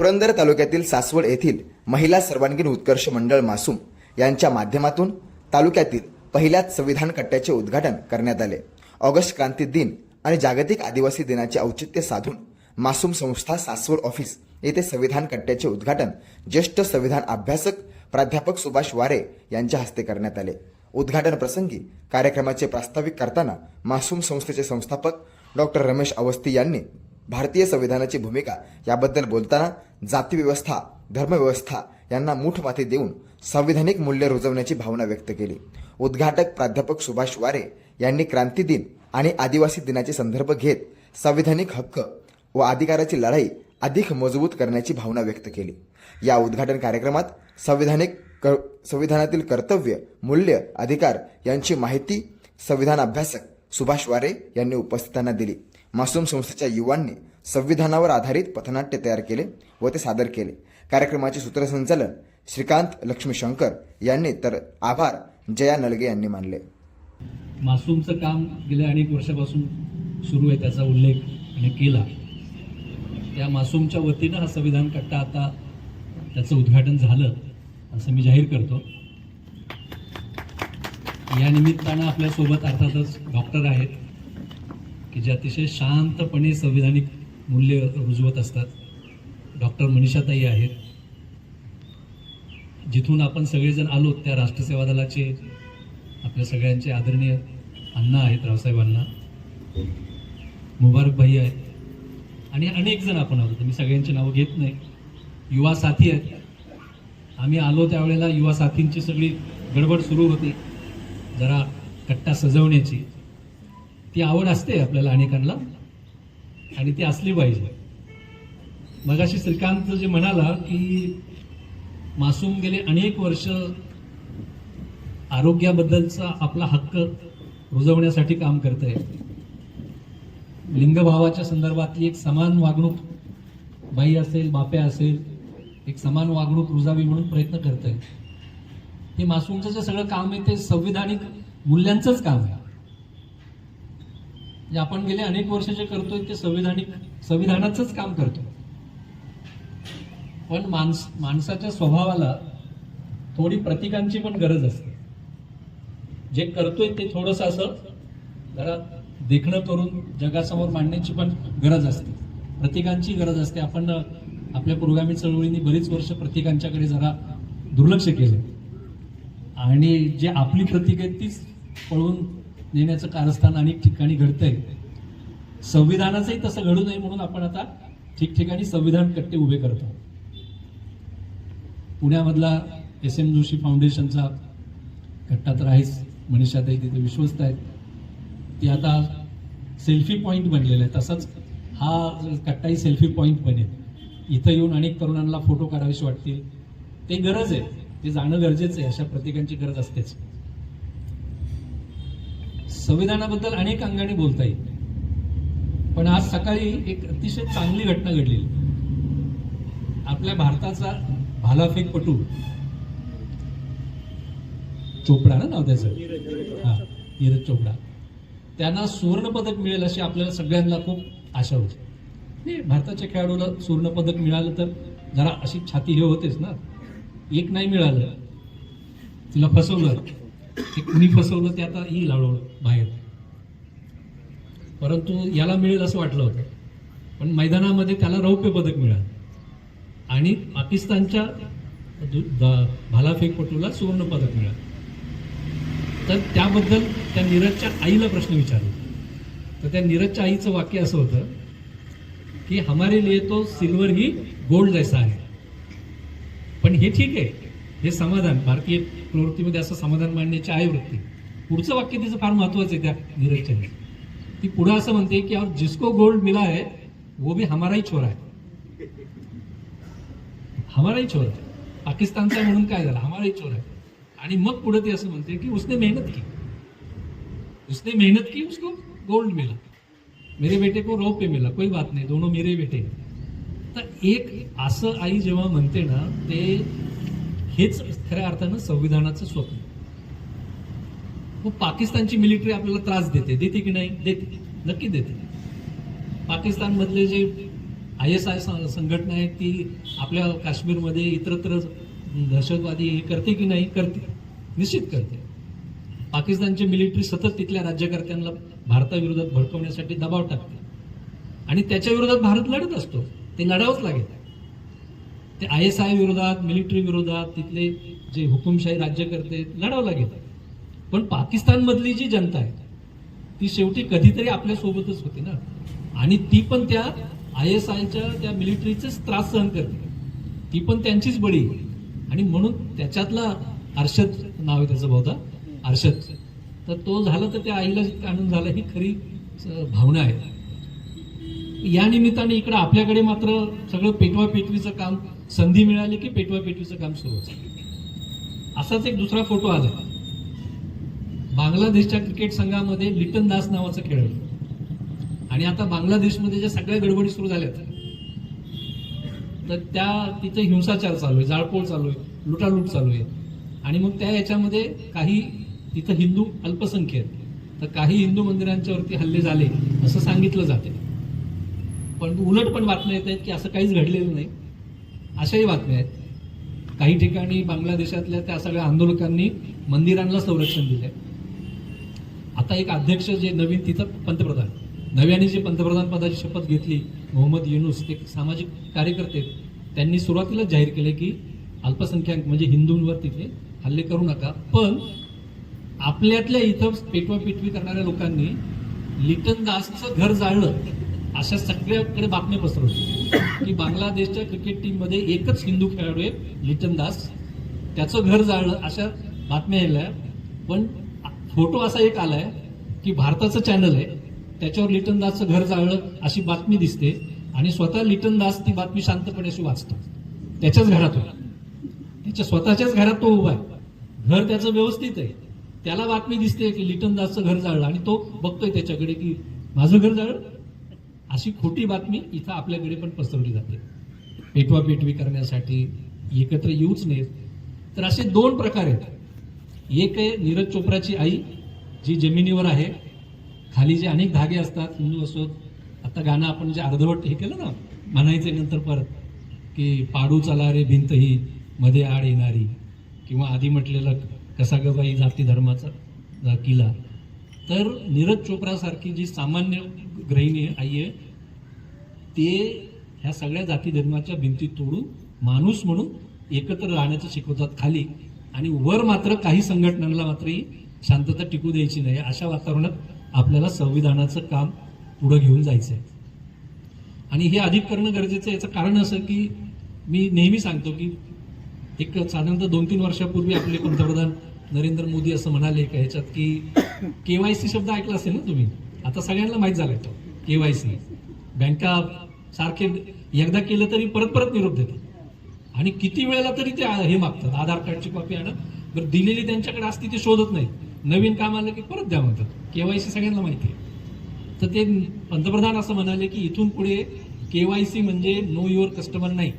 पुरंदर तालुक्यातील सासवड येथील महिला सर्वांगीण उत्कर्ष मंडळ मासूम यांच्या माध्यमातून तालुक्यातील पहिल्याच संविधान कट्ट्याचे उद्घाटन करण्यात आले. ऑगस्ट क्रांती दिन आणि जागतिक आदिवासी दिनाचे औचित्य साधून मासूम संस्था सासवड ऑफिस येथे संविधान कट्ट्याचे उद्घाटन ज्येष्ठ संविधान अभ्यासक प्राध्यापक सुभाष वारे यांच्या हस्ते करण्यात आले. उद्घाटन प्रसंगी कार्यक्रमाचे प्रास्ताविक करताना मासूम संस्थेचे संस्थापक डॉक्टर रमेश अवस्थी यांनी भारतीय संविधानाची भूमिका याबद्दल बोलताना जातीव्यवस्था धर्मव्यवस्था यांना मूठ माती देऊन संविधानिक मूल्य रुजवण्याची भावना व्यक्त केली. उद्घाटक प्राध्यापक सुभाष वारे यांनी क्रांती दिन आणि आदिवासी दिनाचे संदर्भ घेत संविधानिक हक्क व अधिकाराची लढाई अधिक मजबूत करण्याची भावना व्यक्त केली. या उद्घाटन कार्यक्रमात संविधानिक कर संविधानातील कर्तव्य मूल्य अधिकार यांची माहिती संविधान अभ्यासक सुभाष वारे यांनी उपस्थितांना दिली. मासूम संस्थेच्या युवांनी संविधानावर आधारित पथनाट्य तयार केले व ते सादर केले. कार्यक्रमाचे सूत्रसंचालन श्रीकांत लक्ष्मी शंकर यांनी तर आभार जया नलगे यांनी मानले. मासूमचं काम गेल्या अनेक वर्षापासून सुरू आहे त्याचा उल्लेख आणि केला. त्या मासूमच्या वतीनं हा संविधान कट्टा आता त्याचं उद्घाटन झालं असं मी जाहीर करतो. या निमित्तानं आपल्यासोबत अर्थातच डॉक्टर आहेत की जे अतिशय शांतपणे संविधानिक मूल्य रुजवत असतात. डॉक्टर मनीषाताई आहेत. जिथून आपण सगळेजण आलो त्या राष्ट्रसेवा दलाचे आपल्या सगळ्यांचे आदरणीय अण्णा आहेत रावसाहेबांना अण्णा. मुबारक भाई आहेत. आणि अनेक जण आपण आलो मी सगळ्यांची नावं घेत नाही. युवा साथी आहेत. आम्ही आलो त्यावेळेला युवा साथींची सगळी गडबड सुरू होती. जरा कट्टा सजवण्याची. ती आवड असते आपल्याला अनेकांना. आणि ती असली पाहिजे. मगाशी श्रीकांत जे म्हणाला की मासूम गेले अनेक वर्ष आरोग्याबद्दलचा आपला हक्क रुजवण्यासाठी काम करत आहे लिंगभावाच्या संदर्भातली एक समान वागणूक बाई असेल बाप्या असेल एक समान वागणूक रुजावी म्हणून प्रयत्न करत आहे हे मासूमचं जे सगळं काम आहे ते संविधानिक मूल्यांचंच काम आहे. जे आपण गेले अनेक वर्ष जे करतोय ते संविधानिक संविधानाचंच काम करतो पण माणस माणसाच्या स्वभावाला थोडी प्रतिकांची पण गरज असते. जे करतोय ते थोडंसं असं जरा देखणं करून जगासमोर मांडण्याची पण गरज असते. प्रतिकांची गरज असते. आपण आपल्या पुरोगामी चळवळीने बरीच वर्ष प्रतिकांच्याकडे जरा दुर्लक्ष केलं. आणि जे आपली प्रतीक आहे तीच पळवून नेण्याचं कारस्थान अनेक ठिकाणी घडतंय. संविधानाचंही तसं घडू नये म्हणून आपण आता ठिकठिकाणी संविधान कट्टे उभे करतो. पुण्यामधला एस एम जोशी फाउंडेशनचा कट्टा तर आहेच मनीषाताई तिथे विश्वस्त आहेत. ती आता सेल्फी पॉईंट बनलेला आहे. तसाच हा कट्टाही सेल्फी पॉईंट बनेल. इथं येऊन अनेक तरुणांना फोटो काढावेसे वाटतील. ते गरज आहे. ते जाणं गरजेचं आहे. अशा प्रत्येकांची गरज असतेच. संविधानाबद्दल अनेक अंगाने बोलता येईल पण आज सकाळी एक अतिशय चांगली घटना घडलेली आपल्या भारताचा भालाफेकपटू चोपडा ना नाव त्याचं? हा नीरज चोपडा. त्यांना सुवर्णपदक मिळेल अशी आपल्याला सगळ्यांना खूप आशा होती. नाही, भारताच्या खेळाडूला सुवर्णपदक मिळालं तर जरा अशी छाती हे होतेच ना. एक नाही मिळालं. तिला फसवलं. ते कुणी फसवलं ते आता येईल हळूहळू बाहेर. परंतु याला मिळेल असं वाटलं होतं. पण मैदानामध्ये त्याला रौप्य पदक मिळालं. आणि पाकिस्तानच्या भालाफेकपटूला सुवर्ण पदक मिळालं. तर त्याबद्दल त्या नीरजच्या आईला प्रश्न विचारला. तर त्या नीरजच्या आईचं वाक्य असं होतं की हमारे लिए तो सिल्वर ही गोल्ड जैसा आहे पण हे ठीक आहे. हे समाधान भारतीय प्रवृत्तीमध्ये असं समाधान मांडण्याची आहे वृत्ती पुढचं वाक्य तिचं फार महत्वाचं आहे त्या निरजच्या ती पुढं असं म्हणते की और जिसको गोल्ड मिला है वो भी हमारा ही छोरा है. हमारा ही छोरा है. पाकिस्तानचा म्हणून काय झालं? हमारा ही छोरा आहे. आणि मग पुढे ती असं म्हणते की उसने मेहनत की. उसने मेहनत की उसको गोल्ड मिला. मेरे बेटे को रौप्य मिला. कोई बात नाही दोनों मेरे बेटे. तर एक असं आई जेव्हा म्हणते ना ते हेच खऱ्या अर्थानं संविधानाचं स्वप्न. मग पाकिस्तानची मिलिटरी आपल्याला त्रास देते. देते की नाही? देते. नक्की देते. पाकिस्तानमधले जे आय एस आय संघटना आहे ती आपल्या काश्मीरमध्ये इतरत्र दहशतवादी हे करते की नाही? करते. निश्चित करते. पाकिस्तानची मिलिटरी सतत तिथल्या राज्यकर्त्यांना भारताविरोधात भडकवण्यासाठी दबाव टाकते. आणि त्याच्याविरोधात भारत लढत असतो. ते लढावंच लागेल. ते आय एस आय विरोधात मिलिटरी विरोधात तिथले जे हुकुमशाही राज्यकर्ते लढावं लागेल पण पाकिस्तानमधली जी जनता आहे ती शेवटी कधीतरी आपल्यासोबतच होती ना. आणि ती पण त्या आय एस आयच्या त्या मिलिटरीचेच त्रास सहन करते. ती पण त्यांचीच बळी आणि म्हणून त्याच्यातला अर्षद नाव आहे त्याचं बहुधा अर्षद. तर तो झाला तर त्या आईला जितका आनंद झाला ही खरी भावना आहे. या निमित्ताने इकडे आपल्याकडे मात्र सगळं पेटवा पेटवीचं काम संधी मिळाली की पेटवा पेटवीचं काम सुरू होतं असाच एक दुसरा फोटो आला. बांगलादेशच्या क्रिकेट संघामध्ये लिटन दास नावाचा खेळ आणि आता बांगलादेशमध्ये ज्या सगळ्या गडबडी सुरू झाल्यात तर त्या तिथे हिंसाचार चालू आहे जाळपोळ चालू आहे लुटालूट चालू आहे. आणि मग त्या याच्यामध्ये काही तिथं हिंदू अल्पसंख्य आहेत तर काही हिंदू मंदिरांच्या वरती हल्ले झाले असं सांगितलं जाते पण उलट पण बातम्या येत आहेत की असं काहीच घडलेलं नाही. अशाही बातम्या आहेत. काही ठिकाणी बांगलादेशातल्या त्या सगळ्या आंदोलकांनी मंदिरांना संरक्षण दिलं आता एक अध्यक्ष जे नवीन तिथं पंतप्रधान नव्याने जे पंतप्रधान पदाची शपथ घेतली मोहम्मद युनुस ते सामाजिक कार्यकर्ते त्यांनी सुरुवातीलाच जाहीर केले की अल्पसंख्याक म्हणजे हिंदूंवर तिथे हल्ले करू नका. पण आपल्यातल्या इथं पेटवा पेटवी करणाऱ्या लोकांनी लिटन दासचं घर जाळलं. अशा सगळ्याकडे बातम्या पसरवल्या की बांगलादेशच्या क्रिकेट टीममध्ये एकच हिंदू खेळाडू आहे लिटन दास. त्याचं घर जाळलं अशा बातम्या यायल्या. पण फोटो असा एक आलाय की भारताचं चॅनल आहे त्याच्यावर लिटन दासचं घर जाळलं अशी बातमी दिसते. आणि स्वतः लिटन दास ती बातमी शांतपणे अशी वाचतो. त्याच्याच घरातून त्याच्या स्वतःच्याच घरात तो उभा आहे. घर त्याचं व्यवस्थित आहे. त्याला बातमी दिसते की लिटन दासचं घर जाळलं. आणि तो बघतोय त्याच्याकडे की माझं घर जाळलं अशी खोटी बातमी इथं आपल्याकडे पण पसरवली जाते. पेटवा पेटवी करण्यासाठी एकत्र येऊच नयेत. तर असे दोन प्रकार आहेत. एक आहे नीरज चोप्राची आई जी जमिनीवर आहे. खाली जे अनेक धागे असतात हिंदू असोत आता गाणं आपण जे अर्धवट हे केलं ना म्हणायचे नंतर परत की पाडू चला रे भिंत ही मध्ये आड येणारी. किंवा आधी म्हटलेलं कसा गबाई बाई जाती धर्माचा जा किला. तर नीरज चोप्रासारखी जी सामान्य ग्रहिणी आई आहे ते ह्या सगळ्या जाती धर्माच्या भिंती तोडून माणूस म्हणून एकत्र राहण्याचं शिकवतात खाली. आणि वर मात्र काही संघटनांना मात्र ही शांतता टिकू द्यायची नाही. अशा वातावरणात आपल्याला संविधानाचं काम पुढं घेऊन जायचं आहे आणि हे अधिक करणं गरजेचं आहे. याचं कारण असं की मी नेहमी सांगतो की एक साधारणतः दोन तीन वर्षापूर्वी आपले पंतप्रधान नरेंद्र मोदी असं म्हणाले का ह्याच्यात की केवायसी शब्द ऐकला असेल ना तुम्ही? आता सगळ्यांना माहीत झालाय तो केवायसी बँका सारखे एकदा केलं तरी परत परत निरोप देतात. आणि किती वेळेला तरी ते हे मागतात आधार कार्डची कॉपी आणा. बरं दिलेली त्यांच्याकडे असती ते शोधत नाही नवीन काम आलं की परत द्या म्हणतात. केवायसी सगळ्यांना माहिती आहे. तर ते पंतप्रधान असं म्हणाले की इथून पुढे केवायसी म्हणजे नो युअर कस्टमर नाही.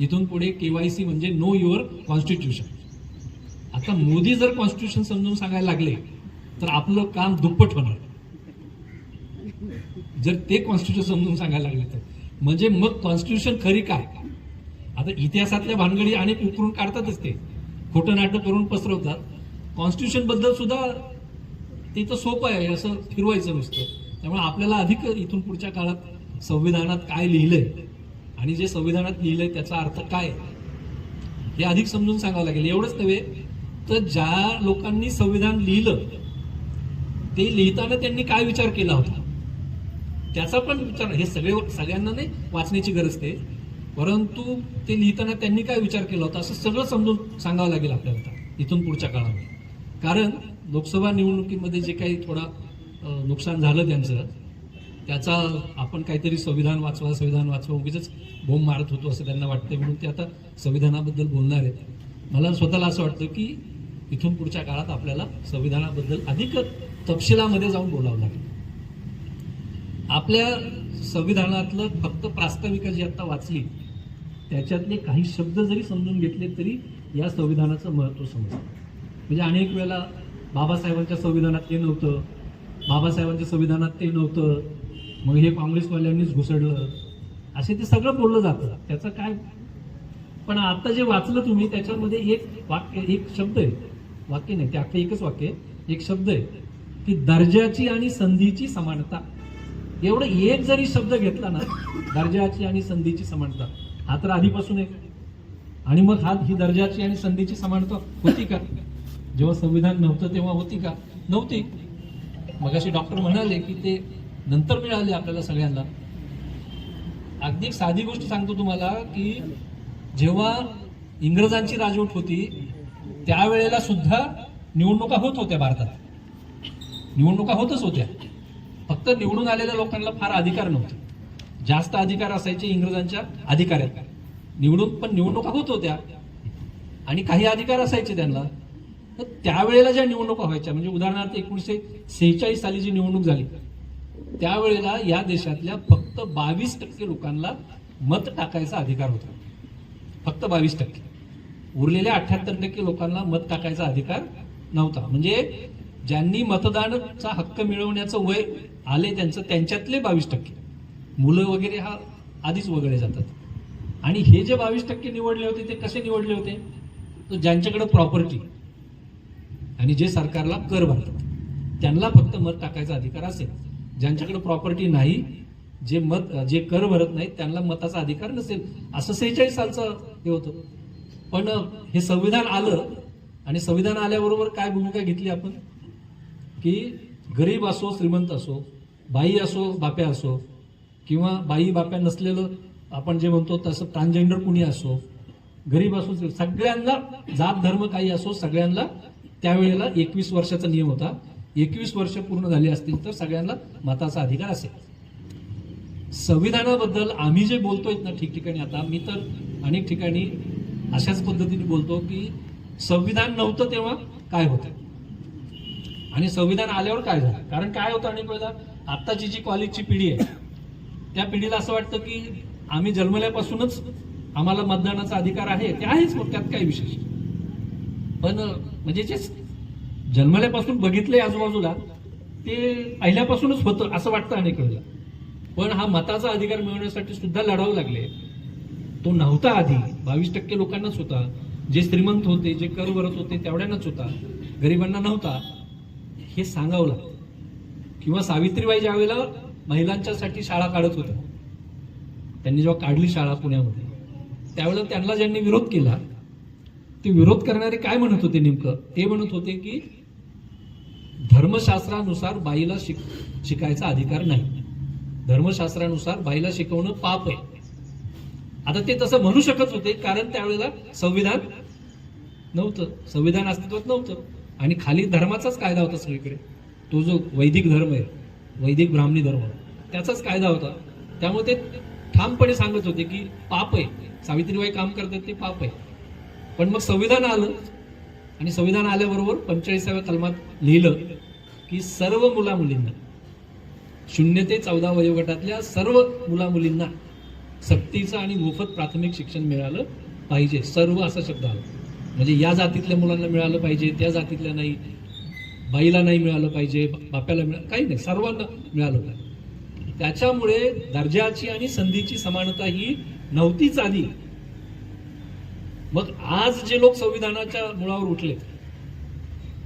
इथून पुढे केवायसी म्हणजे नो युअर कॉन्स्टिट्यूशन आता मोदी जर कॉन्स्टिट्यूशन समजून सांगायला लागले तर आपलं काम दुप्पट होणार. जर ते कॉन्स्टिट्यूशन समजून सांगायला लागले तर. म्हणजे मग कॉन्स्टिट्यूशन खरी काय? आता इतिहासातल्या भानगडी अनेक उकरून काढतातच ते. खोटं नाटक करून पसरवतात. कॉन्स्टिट्यूशनबद्दल सुद्धा ते तर सोपं आहे असं फिरवायचं नुसतं. त्यामुळे आपल्याला अधिक इथून पुढच्या काळात संविधानात काय लिहिलंय आणि जे संविधानात लिहिलंय त्याचा अर्थ काय? हे अधिक समजून सांगावं लागेल. एवढंच नव्हे तर ज्या लोकांनी संविधान लिहिलं ते लिहिताना त्यांनी काय विचार केला होता? त्याचा पण विचार हे सगळे सगळ्यांना नाही वाचण्याची गरज ते. परंतु ते लिहिताना त्यांनी काय विचार केला होता असं सगळं समजून सांगावं लागेल आपल्याला इथून पुढच्या काळामध्ये. कारण लोकसभा निवडणुकीमध्ये जे काही थोडा नुकसान झालं त्यांचं त्याचा आपण काहीतरी संविधान वाचवा संविधान वाचवा उगीच बोंब मारत होतो असं त्यांना वाटतंय. म्हणून ते आता संविधानाबद्दल बोलणार आहेत. मला स्वतःला असं वाटतं की इथून पुढच्या काळात आपल्याला संविधानाबद्दल अधिक तपशिलामध्ये जाऊन बोलावं लागेल. आपल्या संविधानातलं फक्त प्रास्ताविका जी आत्ता वाचली त्याच्यातले काही शब्द जरी समजून घेतले तरी या संविधानाचं महत्त्व समजतं. म्हणजे अनेक वेळेला बाबासाहेबांच्या संविधानात ते नव्हतं बाबासाहेबांच्या संविधानात ते नव्हतं मग हे काँग्रेसवाल्यांनीच घुसडलं असे ते सगळं बोललं जातं. त्याचं काय? पण आता जे वाचलं तुम्ही त्याच्यामध्ये एक वाक्य एक शब्द आहे. वाक्य नाही ते अख्खं एकच वाक्य आहे. एक शब्द आहे की दर्जाची आणि संधीची समानता. एवढं एक जरी शब्द घेतला ना दर्जाची आणि संधीची समानता. हा तर आधीपासून एक आणि मग हा ही दर्जाची आणि संधीची समानता होती का? जेव्हा संविधान नव्हतं तेव्हा होती का? नव्हती. मग असे डॉक्टर म्हणाले की ते नंतर मिळाले आपल्याला सगळ्यांना. अगदी एक साधी गोष्ट सांगतो तुम्हाला की जेव्हा इंग्रजांची राजवट होती त्यावेळेला सुद्धा निवडणुका होत होत्या भारतात. निवडणुका होतच होत्या. फक्त निवडून आलेल्या लोकांना फार अधिकार नव्हते. जास्त अधिकार असायचे इंग्रजांच्या अधिकाऱ्यात. निवडून पण निवडणुका होत होत्या. आणि काही अधिकार असायचे त्यांना. तर त्यावेळेला ज्या निवडणुका व्हायच्या म्हणजे उदाहरणार्थ एकोणीसशे सेहेचाळीस साली जी निवडणूक झाली त्यावेळेला या देशातल्या फक्त बावीस टक्के लोकांना मत टाकायचा अधिकार होता. फक्त बावीस टक्के. उरलेल्या अठ्याहत्तर टक्के लोकांना मत टाकायचा अधिकार नव्हता. म्हणजे ज्यांनी मतदानाचा हक्क मिळवण्याचं वय आले त्यांचं त्यांच्यातले बावीस टक्के. मुलं वगैरे हा आधीच वगळले जातात. आणि हे जे बावीस टक्के निवडले होते ते कसे निवडले होते? तर ज्यांच्याकडं प्रॉपर्टी आणि जे सरकारला कर भरतात. त्यांना फक्त मत टाकायचा अधिकार असेल. ज्यांच्याकडे प्रॉपर्टी नाही जे मत जे कर भरत नाहीत त्यांना मताचा अधिकार नसेल. असं सेहेचाळीस सालचं हे होतं. पण हे संविधान आलं आणि संविधान आल्याबरोबर काय भूमिका घेतली आपण? की गरीब असो श्रीमंत असो बाई असो बाप्या असो किंवा बाई बाप्या नसलेलं आपण जे म्हणतो तसं ट्रान्सजेंडर कुणी असो गरीब असो सगळ्यांना जात धर्म काही असो सगळ्यांना त्यावेळेला एकवीस वर्षाचा नियम होता. एकवीस वर्ष पूर्ण झाली असतील तर सगळ्यांना मताचा अधिकार असेल. संविधानाबद्दल आम्ही जे बोलतोय ना ठिकठिकाणी आता मी तर अनेक ठिकाणी अशाच पद्धतीने बोलतो की संविधान नव्हतं तेव्हा काय होतं? आणि संविधान आल्यावर काय झालं? कारण काय होतं आणि पहिला आत्ताची जी कॉलेजची पिढी आहे त्या पिढीला असं वाटतं की आम्ही जन्मल्यापासूनच आम्हाला मतदानाचा अधिकार आहे ते आहेच मग त्यात काही विशेष पण म्हणजे जे जन्मल्यापासून बघितलंय आजूबाजूला ते पहिल्यापासूनच होतं असं वाटतं अनेक वेळेला पण हा मताचा अधिकार मिळवण्यासाठी सुद्धा लढावं लागले. तो नव्हता आधी. बावीस टक्के लोकांनाच होता. जे श्रीमंत होते जे कर भरत होते तेवढ्यांनाच होता. गरिबांना नव्हता. हे सांगावं लागतं. किंवा सावित्रीबाई ज्यावेळेला महिलांच्यासाठी शाळा काढत होत्या त्यांनी जेव्हा काढली शाळा पुण्यामध्ये त्यावेळेला त्यांना ज्यांनी विरोध केला ते विरोध करणारे काय म्हणत होते नेमकं? ते म्हणत होते की धर्मशास्त्रानुसार बाईला शिक शिकायचा अधिकार नाही. धर्मशास्त्रानुसार बाईला शिकवणं पाप आहे. आता ते तसं म्हणू शकत होते कारण त्यावेळेला संविधान नव्हतं. संविधान अस्तित्वात नव्हतं. आणि खाली धर्माचाच कायदा होता सगळीकडे. तो जो वैदिक धर्म आहे वैदिक ब्राह्मणी धर्म त्याचाच कायदा होता. त्यामुळे ते ठामपणे सांगत होते की पाप आहे. सावित्रीबाई काम करतात ते पाप आहे. पण मग संविधान आलं. आणि संविधान आल्याबरोबर पंचेचाळीसाव्या कलमात लिहिलं की सर्व मुला मुलींना शून्य ते चौदा वयोगटातल्या सर्व मुला मुलींना सक्तीचं आणि मोफत प्राथमिक शिक्षण मिळालं पाहिजे. सर्व असा शब्द आला. म्हणजे या जातीतल्या मुलांना मिळालं पाहिजे त्या जातीतल्या नाही बाईला नाही मिळालं पाहिजे बाप्याला मिळालं काही नाही सर्वांना मिळालं पाहिजे. त्याच्यामुळे दर्जाची आणि संधीची समानता ही नव्हतीच आधी. मग आज जे लोक संविधानाच्या मुळावर उठले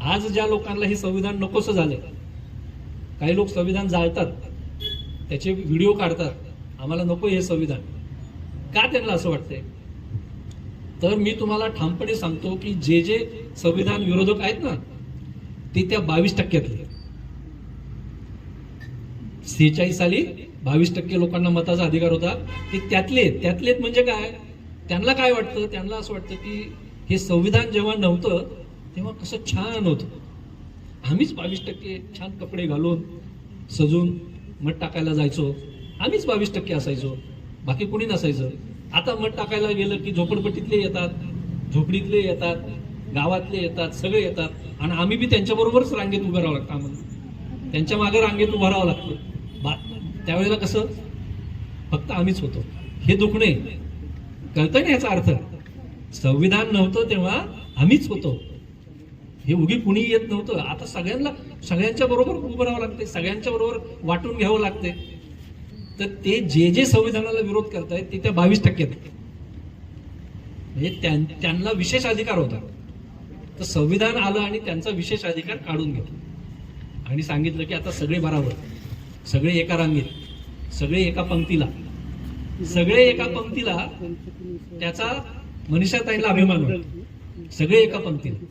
आज ज्या लोकांना हे संविधान नकोसं झाले काही लोक संविधान जाळतात त्याचे व्हिडिओ काढतात आम्हाला नको हे संविधान. का त्यांना असं वाटतंय? तर मी तुम्हाला ठामपणे सांगतो की जे जे संविधान विरोधक आहेत ना ते त्या बावीस टक्क्यातले सेहेचाळीस साली बावीस टक्के लोकांना मताचा अधिकार होता. ते त्यातले त्यातले म्हणजे काय? त्यांना काय वाटतं? त्यांना असं वाटतं की हे संविधान जेव्हा नव्हतं तेव्हा कसं छान होतं. आम्हीच बावीस टक्के छान कपडे घालून सजून मठ टाकायला जायचो. आम्हीच बावीस टक्के असायचो. बाकी कोणी नसायचं. आता मत टाकायला गेलं की झोपडपट्टीतले येतात झोपडीतले येतात गावातले येतात सगळे येतात. आणि आम्ही बी त्यांच्याबरोबरच रांगेत उभं राहावं लागतं आम्हाला. त्यांच्या मागे रांगेत उभं राहावं लागतं. बा त्यावेळेला कसं? फक्त आम्हीच होतो. हे दुखणे कळतं ना याचा अर्थ. संविधान नव्हतं तेव्हा आम्हीच होतो. हे उगी कुणी येत नव्हतं. आता सगळ्यांना सगळ्यांच्या बरोबर उभं राहावं लागते सगळ्यांच्या बरोबर वाटून घ्यावं लागते तर ते जे जे संविधानाला विरोध करतायत ते त्या बावीस टक्क्यात आहेत. म्हणजे त्यां- त्यांना विशेष अधिकार होता. तर संविधान आलं आणि त्यांचा विशेष अधिकार काढून घेतला. आणि सांगितलं की आता सगळे बराबर सगळे एका रांगेत सगळे एका पंक्तीला सगळे एका पंक्तीला त्याचा मनीषाताईला अभिमान वाटतो. सगळे एका पंक्तीला.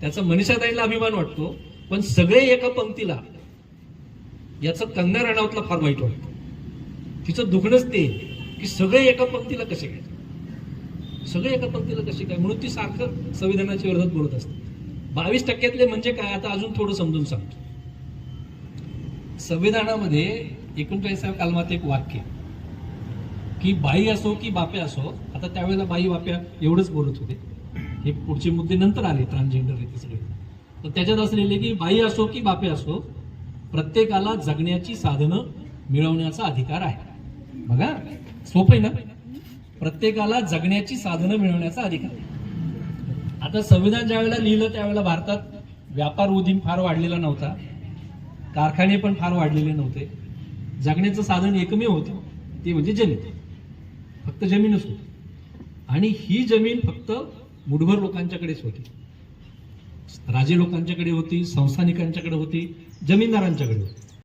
त्याचा मनीषाताईला अभिमान वाटतो पण सगळे एका पंक्तीला याचं कंगना राणावतला फार वाईट वाटतं. तिचं दुखणंच ते की सगळे एका पंक्तीला कसे काय? सगळे एका पंक्तीला कसे काय? म्हणून ती सारखं संविधानाच्या विरोधात बोलत असते. बावीस टक्क्यातले म्हणजे काय? आता अजून थोडं समजून सांगतो. संविधानामध्ये एकोणचाळीसाव्या कालमात एक वाक्य की बाई असो की बापे असो आता त्यावेळेला बाई बाप्या एवढंच बोलत होते. हे पुढचे मुद्दे नंतर आले ट्रान्सजेंडर हे ते सगळे. तर त्याच्यात असलेले की बाई असो की बापे असो प्रत्येकाला जगण्याची साधनं मिळवण्याचा अधिकार आहे. बघा सोपं आहे ना? प्रत्येकाला जगण्याची साधनं मिळवण्याचा अधिकार आहे. आता संविधान ज्यावेळेला लिहिलं त्यावेळेला भारतात व्यापार उदीम फार वाढलेला नव्हता. कारखाने पण फार वाढलेले नव्हते. जगण्याचं साधन एकमेव होतं ते म्हणजे जमीन. फक्त जमीनच होती. आणि ही जमीन फक्त मुठभर लोकांच्याकडेच होती. राजे लोकांच्याकडे होती संस्थानिकांच्याकडे होती जमीनदारांच्याकडे